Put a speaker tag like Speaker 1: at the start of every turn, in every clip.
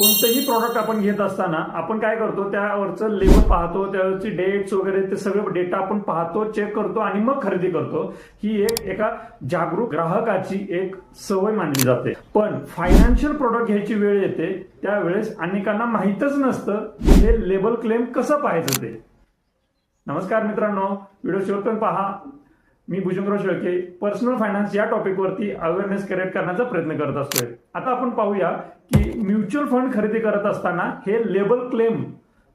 Speaker 1: कोणतंही प्रॉडक्ट आपण घेत असताना आपण काय करतो त्यावरचं लेबल पाहतो त्यावरची डेट्स वगैरे ते सगळं डेटा आपण पाहतो चेक करतो आणि मग खरेदी करतो. ही एक एका जागरूक ग्राहकाची एक सवय मानली जाते. पण फायनान्शियल प्रोडक्ट घ्यायची वेळ येते त्यावेळेस अनेकांना माहीतच नसतं हे लेबल क्लेम कसं पाहायचं ते. नमस्कार मित्रांनो व्हिडिओ शेवटपर्यंत पहा. मी भुजंगराव शेळके पर्सनल फायनान्स या टॉपिकवरती अवेअरनेस क्रिएट करण्याचा प्रयत्न करत असतोय. आता आपण पाहूया की म्युच्युअल फंड खरेदी करत असताना हे लेबल क्लेम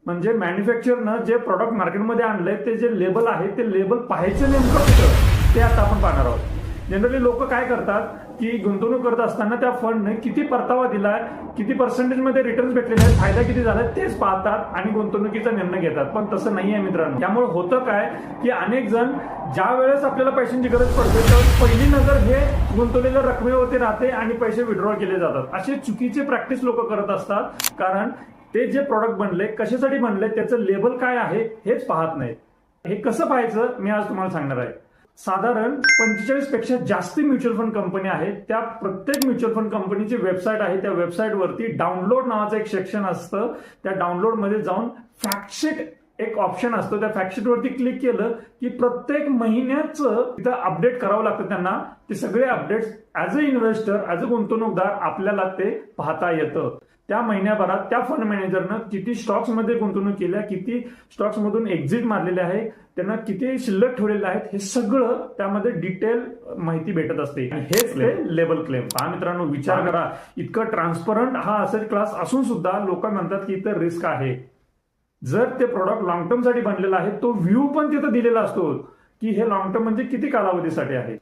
Speaker 1: म्हणजे मॅन्युफॅक्चरनं जे प्रॉडक्ट मार्केटमध्ये आणलंय ते जे लेबल आहे ते लेबल पाहायचं नेमकं कुठं? ते आता आपण पाहणार आहोत. जनरली लोक काय करतात की गुंतवणूक करत असताना त्या फंडने किती परतावा दिलाय किती पर्सेंटेजमध्ये रिटर्न भेटलेले आहेत फायदा किती झाला तेच पाहतात आणि गुंतवणुकीचा निर्णय घेतात. पण तसं नाही आहे मित्रांनो. त्यामुळे होतं काय की अनेक जण ज्या वेळेस आपल्याला पैशांची गरज पडते त्यावेळेस पहिली नजर हे गुंतवलेल्या रकमेवरती राहते आणि पैसे विड्रॉ केले जातात. असे चुकीचे प्रॅक्टिस लोक करत असतात. कारण ते जे प्रॉडक्ट बनले कशासाठी बनले त्याचं लेबल काय आहे हेच पाहत नाहीत. हे कसं पाहायचं मी आज तुम्हाला सांगणार आहे. साधारण पंचेचाळीसपेक्षा जास्त म्युच्युअल फंड कंपनी आहेत. त्या प्रत्येक म्युच्युअल फंड कंपनीची वेबसाईट आहे. त्या वेबसाईटवरती डाउनलोड नावाचं एक सेक्शन असतं. त्या डाउनलोडमध्ये जाऊन फॅक्टशीट एक ऑप्शन असतो. त्या फॅक्टशीट वरती क्लिक केलं की प्रत्येक महिन्याचं तिथं अपडेट करावं लागतं त्यांना. ते सगळे updates as a investor as a गुंतवणूकदार आपल्याला ते पाहता येतं. त्या महिन्याभरात त्या फंड मॅनेजरनं किती स्टॉक्समध्ये गुंतवणूक केल्या किती स्टॉक्स मधून एक्झिट मारलेले आहे त्यांना किती शिल्लक ठेवलेले आहेत हे सगळं त्यामध्ये डिटेल माहिती भेटत असते. आणि हेच ते लेबल क्लेम पहा मित्रांनो विचार करा. इतकं ट्रान्सपरंट हा असेट क्लास असून सुद्धा लोक म्हणतात की इथं रिस्क आहे. जर ते प्रॉडक्ट लॉंग टर्मसाठी बनलेला आहे तो व्ह्यू पण तिथं दिलेला असतो की हे लॉंग टर्म म्हणजे किती कालावधीसाठी आहे.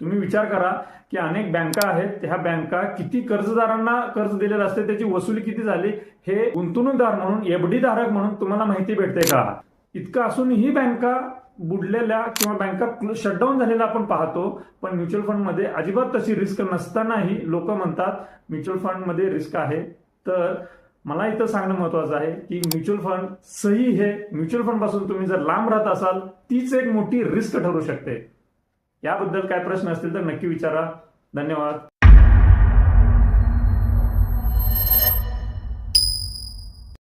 Speaker 1: तुम्ही विचार करा की अनेक बँका आहेत ह्या बँका किती कर्जदारांना कर्ज दिलेलं असते त्याची वसुली किती झाली हे गुंतवणूकदार म्हणून एफडी धारक म्हणून तुम्हाला माहिती भेटते का? इतकं असूनही बँका बुडलेल्या किंवा बँका शटडाऊन झालेल्या आपण पाहतो पण म्युच्युअल फंडमध्ये अजिबात तशी रिस्क नसतानाही लोक म्हणतात म्युच्युअल फंडमध्ये रिस्क आहे. तर मला इथं सांगणं महत्वाचं आहे की म्युच्युअल फंड सही हे म्युच्युअल फंडपासून तुम्ही जर लांब राहत असाल तीच एक मोठी रिस्क ठरू शकते. याबद्दल काय प्रश्न असतील तर नक्की विचारा. धन्यवाद.